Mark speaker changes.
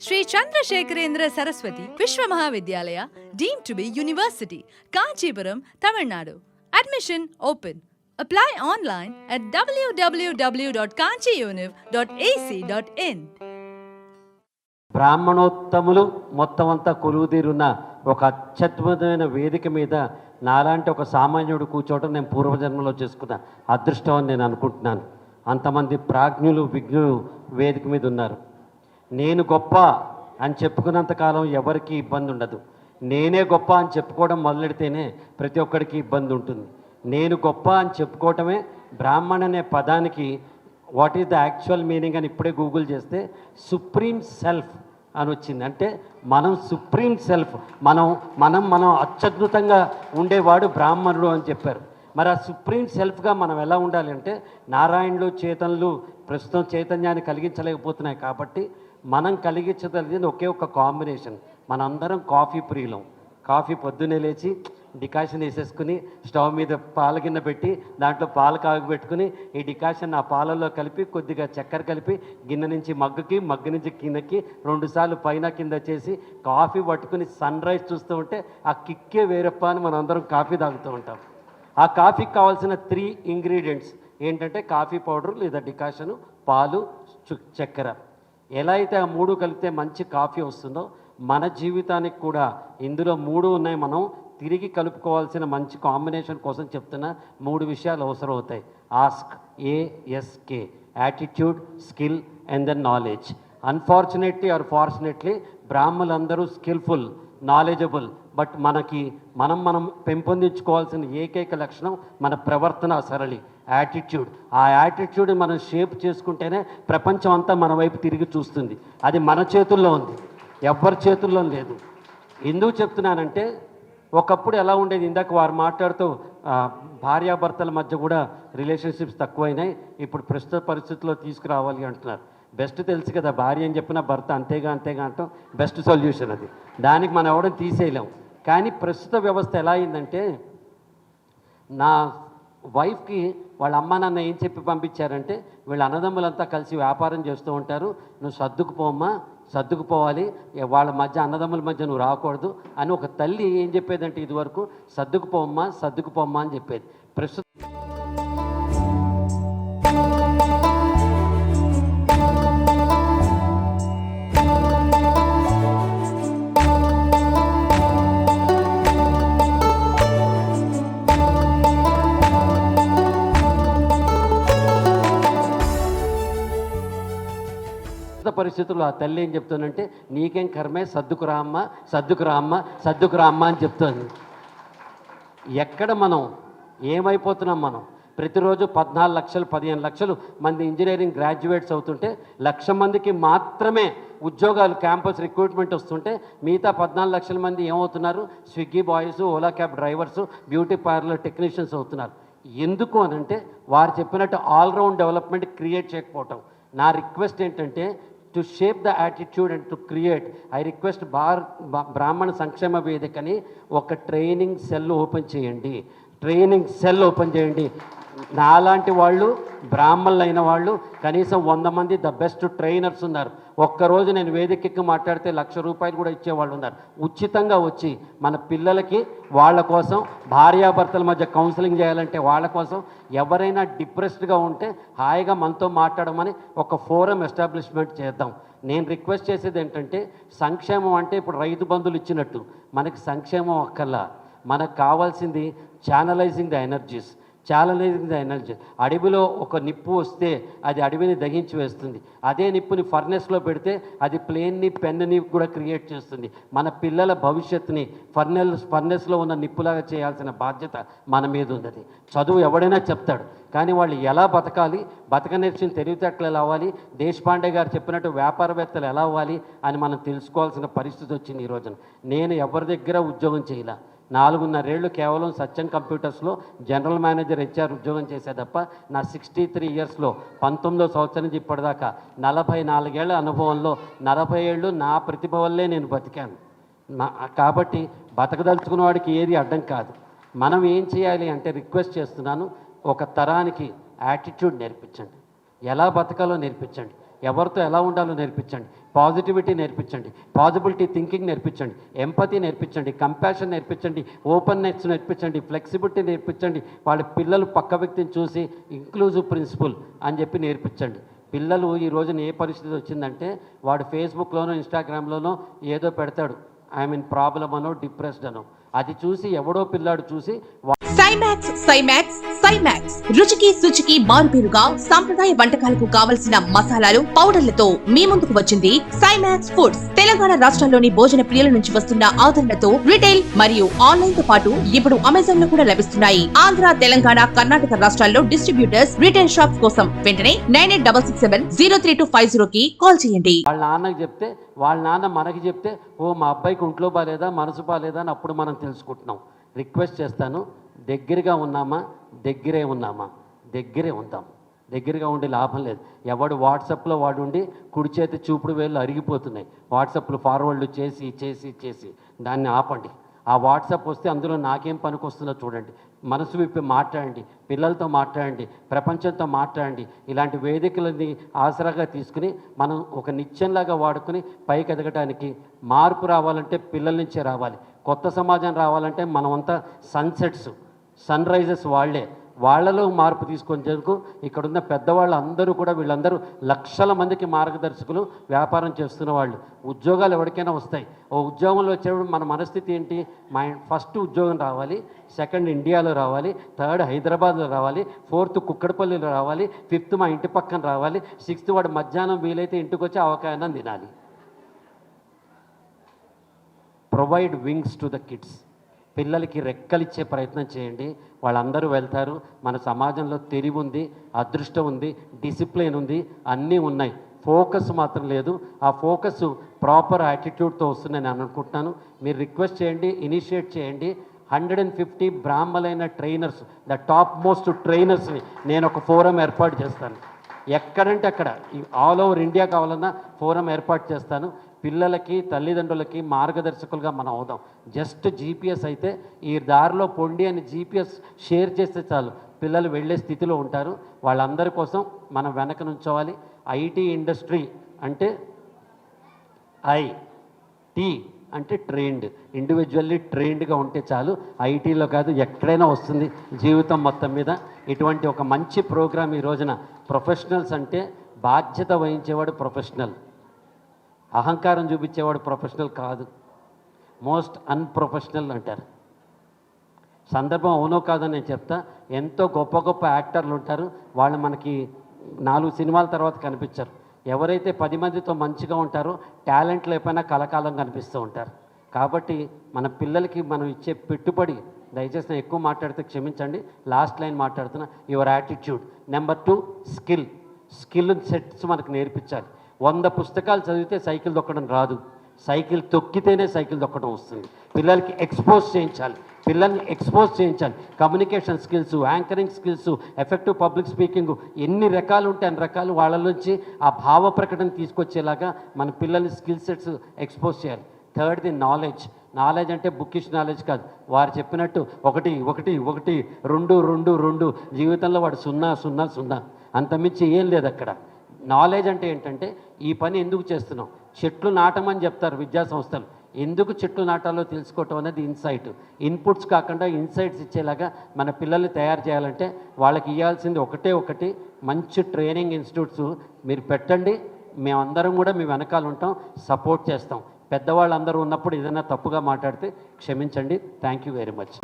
Speaker 1: Shri Chandrasekharendra Saraswathi Vishwa Mahavidyalaya deem to be university Kanchipuram Tamil Nadu. Admission open apply online at WWW dot kanchi univ dot AC dot in
Speaker 2: బ్రాహ్మణోత్తములు మొత్తం అంతా కొలువుదీరున్న ఒక అత్యద్భుతమైన వేదిక మీద నాలాంటి ఒక సామాన్యుడు కూర్చోవటం నేను పూర్వజన్మలో చేసుకున్న అదృష్టం అని నేను అనుకుంటున్నాను. అంతమంది ప్రాజ్ఞులు విజ్ఞులు వేదిక మీద ఉన్నారు. నేను గొప్ప అని చెప్పుకున్నంతకాలం ఎవరికి ఇబ్బంది ఉండదు. నేనే గొప్ప అని చెప్పుకోవడం మొదలెడితేనే ప్రతి ఒక్కరికి ఇబ్బంది ఉంటుంది. నేను గొప్ప అని చెప్పుకోవటమే బ్రాహ్మణ్ అనే పదానికి what is the actual meaning అని ఇప్పుడే గూగుల్ చేస్తే సుప్రీం సెల్ఫ్ అని వచ్చింది. అంటే మనం సుప్రీం సెల్ఫ్ మనం మనం మనం అత్యద్భుతంగా ఉండేవాడు బ్రాహ్మణుడు అని చెప్పారు. మరి ఆ సుప్రీం సెల్ఫ్గా మనం ఎలా ఉండాలి అంటే నారాయణులు చేతనులు ప్రస్తుతం చైతన్యాన్ని కలిగించలేకపోతున్నాయి కాబట్టి మనం కలిగించగలిగింది ఒకే ఒక కాంబినేషన్. మనందరం కాఫీ ప్రియులం. కాఫీ పొద్దున్నే లేచి డికాషన్ వేసేసుకుని స్టవ్ మీద పాల గిన్నె పెట్టి దాంట్లో పాలు కాగబెట్టుకుని ఈ డికాషన్ ఆ పాలల్లో కలిపి కొద్దిగా చక్కెర కలిపి గిన్నె నుంచి మగ్గుకి మగ్గు నుంచి కిందకి రెండుసార్లు పైన కింద చేసి కాఫీ పట్టుకుని సన్ రైజ్ చూస్తూ ఉంటే ఆ కిక్కే వేరప్ప అని మనం అందరం కాఫీ తాగుతూ ఉంటాం. ఆ కాఫీకి కావాల్సిన త్రీ ఇంగ్రీడియంట్స్ ఏంటంటే కాఫీ పౌడర్ లేదా డికాషను పాలు చక్కెర. ఎలా అయితే ఆ మూడు కలిపితే మంచి కాఫీ వస్తుందో మన జీవితానికి కూడా ఇందులో మూడు ఉన్నాయి మనం తిరిగి కలుపుకోవాల్సిన మంచి కాంబినేషన్ కోసం చెప్తున్న మూడు విషయాలు అవసరం అవుతాయి ask A S K attitude skill and then knowledge unfortunately or fortunately బ్రాహ్మలందరూ skillful knowledgeable but మనకి మనం మనం పెంపొందించుకోవాల్సిన ఏకైక లక్షణం మన ప్రవర్తన సరళి యాటిట్యూడ్ ఆ యాటిట్యూడ్ మనం షేప్ చేసుకుంటేనే ప్రపంచం అంతా మన వైపు తిరిగి చూస్తుంది. అది మన చేతుల్లో ఉంది. ఎవ్వరి చేతుల్లో లేదు. ఎందుకు చెప్తున్నానంటే ఒకప్పుడు ఎలా ఉండేది? ఇందాక వారు మాట్లాడుతూ భార్యాభర్తల మధ్య కూడా రిలేషన్షిప్స్ తక్కువైనాయి. ఇప్పుడు ప్రస్తుత పరిస్థితుల్లో తీసుకురావాలి అంటున్నారు. బెస్ట్ తెలుసు కదా భార్య అని చెప్పిన భర్త అంతేగా అంతేగా అంటాం. బెస్ట్ సొల్యూషన్ అది. దానికి మనం ఎవడం తీసేయలేం. కానీ ప్రస్తుత వ్యవస్థ ఎలా అయిందంటే నా వైఫ్కి వాళ్ళ అమ్మ నాన్న ఏం చెప్పి పంపించారంటే వీళ్ళ అన్నదమ్ములంతా కలిసి వ్యాపారం చేస్తూ ఉంటారు. నువ్వు సర్దుకుపోమ్మా సర్దుకుపోవాలి. వాళ్ళ మధ్య అన్నదమ్ముల మధ్య నువ్వు రాకూడదు అని ఒక తల్లి ఏం చెప్పేదంటే ఇదివరకు సర్దుకుపోమ్మా సర్దుకుపోమ్మా అని చెప్పేది. ప్రస్తుతం పరిస్థితుల్లో ఆ తల్లి ఏం చెప్తుందంటే నీకేం కర్మే? సర్దుకు రామ్మ సర్దుకు రామ్మ సర్దుకు రామ్మ అని చెప్తుంది. ఎక్కడ మనం ఏమైపోతున్నాం మనం? ప్రతిరోజు పద్నాలుగు లక్షలు పదిహేను లక్షలు మంది ఇంజనీరింగ్ గ్రాడ్యుయేట్స్ అవుతుంటే లక్ష మందికి మాత్రమే ఉద్యోగాలు క్యాంపస్ రిక్రూట్మెంట్ వస్తుంటే మిగతా పద్నాలుగు లక్షల మంది ఏమవుతున్నారు? Swiggy boys Ola cab drivers beauty parlour technicians అవుతున్నారు. ఎందుకు అని అంటే వారు చెప్పినట్టు ఆల్రౌండ్ డెవలప్మెంట్ క్రియేట్ చేయకపోవటం. నా రిక్వెస్ట్ ఏంటంటే to shape the attitude and to create I request bar బ్రాహ్మణ సంక్షేమ వేదికని ఒక ట్రైనింగ్ సెల్ ఓపెన్ చేయండి. ట్రైనింగ్ సెల్ ఓపెన్ చేయండి. నాలాంటి వాళ్ళు బ్రాహ్మణులు అయిన వాళ్ళు కనీసం వంద మంది ద బెస్ట్ ట్రైనర్స్ ఉన్నారు. ఒక్కరోజు నేను వేదికెక్కి మాట్లాడితే లక్ష రూపాయలు కూడా ఇచ్చేవాళ్ళు ఉన్నారు. ఉచితంగా వచ్చి మన పిల్లలకి వాళ్ళ కోసం భార్యాభర్తల మధ్య కౌన్సిలింగ్ చేయాలంటే వాళ్ళ కోసం ఎవరైనా డిప్రెస్డ్గా ఉంటే హాయిగా మనతో మాట్లాడమని ఒక ఫోరం ఎస్టాబ్లిష్మెంట్ చేద్దాం. నేను రిక్వెస్ట్ చేసేది ఏంటంటే సంక్షేమం అంటే ఇప్పుడు రైతు బంధువులు ఇచ్చినట్టు. మనకి సంక్షేమం ఒక్కలా మనకు కావాల్సింది channelizing the energies channelizing the energy అడవిలో ఒక నిప్పు వస్తే అది అడవిని దహించి వేస్తుంది. అదే నిప్పుని ఫర్నెస్లో పెడితే అది ప్లేన్ని పెన్నుని కూడా క్రియేట్ చేస్తుంది. మన పిల్లల భవిష్యత్తుని ఫర్నెల్ ఫర్నెస్లో ఉన్న నిప్పులాగా చేయాల్సిన బాధ్యత మన మీద ఉంది చదువు ఎవడైనా చెప్తాడు కానీ వాళ్ళు ఎలా బతకాలి బతక నేర్చిన తెలివితేటలు ఎలా అవ్వాలి దేశపాండే గారు చెప్పినట్టు వ్యాపారవేత్తలు ఎలా అవ్వాలి అని మనం తెలుసుకోవాల్సిన పరిస్థితి వచ్చింది ఈ రోజున. నేను ఎవరి దగ్గర ఉద్యోగం చేయాలి? నాలుగున్నరేళ్ళు కేవలం సత్యం కంప్యూటర్స్లో జనరల్ మేనేజర్ హెచ్ఆర్ ఉద్యోగం చేసే తప్ప నా సిక్స్టీ త్రీ ఇయర్స్లో పంతొమ్మిదో సంవత్సరం నుంచి ఇప్పటిదాకా నలభై నాలుగేళ్ళ అనుభవంలో నలభై ఏళ్ళు నా ప్రతిభ వల్లే నేను బతికాను. నా కాబట్టి బతకదలుచుకున్న వాడికి ఏది అడ్డం కాదు. మనం ఏం చేయాలి అంటే రిక్వెస్ట్ చేస్తున్నాను ఒక తరానికి యాటిట్యూడ్ నేర్పించండి. ఎలా బతకాలో నేర్పించండి. ఎవరితో ఎలా ఉండాలో నేర్పించండి. పాజిటివిటీ నేర్పించండి పాజిబిలిటీ థింకింగ్ నేర్పించండి ఎంపతి నేర్పించండి కంపాషన్ నేర్పించండి ఓపెన్నెస్ నేర్పించండి ఫ్లెక్సిబిలిటీ నేర్పించండి వాళ్ళ పిల్లలు పక్క వ్యక్తిని చూసి ఇంక్లూజివ్ ప్రిన్సిపల్ అని చెప్పి నేర్పించండి. పిల్లలు ఈ రోజున ఏ పరిస్థితి వచ్చిందంటే వాడు ఫేస్బుక్లోనో ఇన్స్టాగ్రామ్లోనో ఏదో పెడతాడు. ఐ మీన్ ప్రాబ్లం అనో డిప్రెస్డ్ అనో. అది చూసి ఎవడో పిల్లాడు చూసి
Speaker 3: సైమాక్స్ సైమాక్స్ సైమాక్స్ రుచికి శుచికి మారుపేరుగా సాంప్రదాయ వంటకాలకు కావలసిన మసాలాలు పౌడర్లతో మీ ముందుకు వచ్చింది సైమాక్స్ ఫుడ్స్ తెలంగాణ రాష్ట్రంలోని భోజన ప్రియుల నుంచి వస్తున్న ఆదరణతో రిటైల్ మరియు ఆన్లైన్తో పాటు ఇప్పుడు అమెజాన్లో కూడా లభిస్తున్నాయి. ఆంధ్ర తెలంగాణ కర్ణాటక రాష్ట్రాల్లో డిస్ట్రిబ్యూటర్స్ రిటైల్ షాప్స్ కోసం వెంటనే nine eight double six seven zero three two five zero కి కాల్ చేయండి.
Speaker 2: వాళ్ళ నాన్నకి చెప్తే వాళ్ళ నాన్న మనకి చెప్తే ఓ మా అబ్బాయికి ఒంట్లో బాగాలేదా మనసు బాగాలేదా అని అప్పుడు మనం తెలుసుకుంటున్నాం. రిక్వెస్ట్ చేస్తాను దగ్గరగా ఉన్నామా? దగ్గరే ఉన్నామా? దగ్గరే ఉందాం. దగ్గరగా ఉండి లాభం లేదు. ఎవడు వాట్సాప్లో వాడు ఉండి కుడి చేతి చూపుడు వేళ్ళు అరిగిపోతున్నాయి. వాట్సాప్లు ఫార్వర్డ్లు చేసి చేసి చేసి దాన్ని ఆపండి. ఆ వాట్సాప్ వస్తే అందులో నాకేం పనికొస్తుందో చూడండి. మనసు విప్పి మాట్లాడండి. పిల్లలతో మాట్లాడండి. ప్రపంచంతో మాట్లాడండి. ఇలాంటి వేదికలని ఆసరాగా తీసుకుని మనం ఒక నిత్యంలాగా వాడుకుని పైకి ఎదగడానికి మార్పు రావాలంటే పిల్లల నుంచే రావాలి. కొత్త సమాజం రావాలంటే మనమంతా సన్సెట్స్. సన్ రైజెస్ వాళ్ళే. వాళ్ళలో మార్పు తీసుకొచ్చేందుకు ఇక్కడున్న పెద్దవాళ్ళు అందరూ కూడా వీళ్ళందరూ లక్షల మందికి మార్గదర్శకులు వ్యాపారం చేస్తున్న వాళ్ళు. ఉద్యోగాలు ఎవరికైనా వస్తాయి. ఓ ఉద్యోగంలో వచ్చేటప్పుడు మన మనస్థితి ఏంటి? మా ఫస్ట్ ఉద్యోగం రావాలి సెకండ్ ఇండియాలో రావాలి థర్డ్ హైదరాబాద్లో రావాలి ఫోర్త్ కుక్కడపల్లిలో రావాలి ఫిఫ్త్ మా ఇంటి పక్కన రావాలి సిక్స్త్ వాడు మధ్యాహ్నం వీలైతే ఇంటికి వచ్చి అవకాశం తినాలి. Provide wings to the kids పిల్లలకి రెక్కలిచ్చే ప్రయత్నం చేయండి. వాళ్ళందరూ వెళ్తారు. మన సమాజంలో తెలివి ఉంది అదృష్టం ఉంది డిసిప్లిన్ ఉంది అన్నీ ఉన్నాయి. ఫోకస్ మాత్రం లేదు. ఆ ఫోకస్ ప్రాపర్ యాటిట్యూడ్తో వస్తుందని నేను అనుకుంటున్నాను. మీరు రిక్వెస్ట్ చేయండి ఇనిషియేట్ చేయండి. హండ్రెడ్ అండ్ ఫిఫ్టీ బ్రాహ్మలైన ట్రైనర్స్ ద టాప్ మోస్ట్ ట్రైనర్స్ని నేను ఒక ఫోరం ఏర్పాటు చేస్తాను. ఎక్కడంటే అక్కడ. ఆల్ ఓవర్ ఇండియా కావాలన్నా ఫోరం ఏర్పాటు చేస్తాను. పిల్లలకి తల్లిదండ్రులకి మార్గదర్శకులుగా మనం అవుదాం. జస్ట్ జీపీఎస్ అయితే ఈ దారిలో పొండి అని జీపీఎస్ షేర్ చేస్తే చాలు. పిల్లలు వెళ్ళే స్థితిలో ఉంటారు. వాళ్ళందరి కోసం మనం వెనక నుంచోవాలి. ఐటీ ఇండస్ట్రీ అంటే ఐ టీ అంటే ట్రైన్డ్. ఇండివిజువల్లీ ట్రైన్డ్గా ఉంటే చాలు. ఐటీలో కాదు ఎక్కడైనా వస్తుంది జీవితం మొత్తం మీద. ఇటువంటి ఒక మంచి ప్రోగ్రాం ఈ రోజున ప్రొఫెషనల్స్ అంటే బాధ్యత వహించేవాడు ప్రొఫెషనల్. అహంకారం చూపించేవాడు ప్రొఫెషనల్ కాదు. మోస్ట్ అన్ప్రొఫెషనల్ అంటారు. సందర్భం అవునో కాదని నేను చెప్తా. ఎంతో గొప్ప గొప్ప యాక్టర్లు ఉంటారు. వాళ్ళు మనకి నాలుగు సినిమాల తర్వాత కనిపించరు. ఎవరైతే పది మందితో మంచిగా ఉంటారో టాలెంట్ లేకపోయినా కలకాలం కనిపిస్తూ ఉంటారు. కాబట్టి మన పిల్లలకి మనం ఇచ్చే పెట్టుబడి దయచేసి నేను ఎక్కువ మాట్లాడితే క్షమించండి. లాస్ట్ లైన్ మాట్లాడుతున్నా. Your attitude. Number two skill. Skill sets మనకు నేర్పించాలి. వంద పుస్తకాలు చదివితే సైకిల్ దొక్కడం రాదు. సైకిల్ తొక్కితేనే సైకిల్ దొక్కడం వస్తుంది. పిల్లలకి ఎక్స్పోజ్ చేయించాలి. పిల్లల్ని ఎక్స్పోజ్ చేయించాలి. Communication skills anchoring skills effective public speaking ఎన్ని రకాలు ఉంటే అన్ని రకాలు వాళ్ళ నుంచి ఆ భావ ప్రకటన తీసుకొచ్చేలాగా మన పిల్లల్ని స్కిల్ సెట్స్ ఎక్స్పోజ్ చేయాలి. Third the knowledge. నాలెడ్జ్ అంటే బుక్కిష్ నాలెడ్జ్ కాదు. వారు చెప్పినట్టు ఒకటి ఒకటి ఒకటి రెండు రెండు రెండు జీవితంలో వాడు సున్నా సున్నా సున్నా. అంతమించి ఏం లేదు అక్కడ. నాలెడ్జ్ అంటే ఏంటంటే ఈ పని ఎందుకు చేస్తున్నాం చెట్లు నాటమని చెప్తారు విద్యా సంస్థలు. ఎందుకు చెట్లు నాటాలో తెలుసుకోవటం అనేది ఇన్సైట్. ఇన్పుట్స్ కాకుండా ఇన్సైట్స్ ఇచ్చేలాగా మన పిల్లల్ని తయారు చేయాలంటే వాళ్ళకి ఇవ్వాల్సింది ఒకటే ఒకటి మంచి ట్రైనింగ్ ఇన్స్టిట్యూట్స్ మీరు పెట్టండి. మేమందరం కూడా మీ వెనకాల ఉంటాం సపోర్ట్ చేస్తాం. పెద్దవాళ్ళందరూ ఉన్నప్పుడు ఏదైనా తప్పుగా మాట్లాడితే క్షమించండి. Thank you very much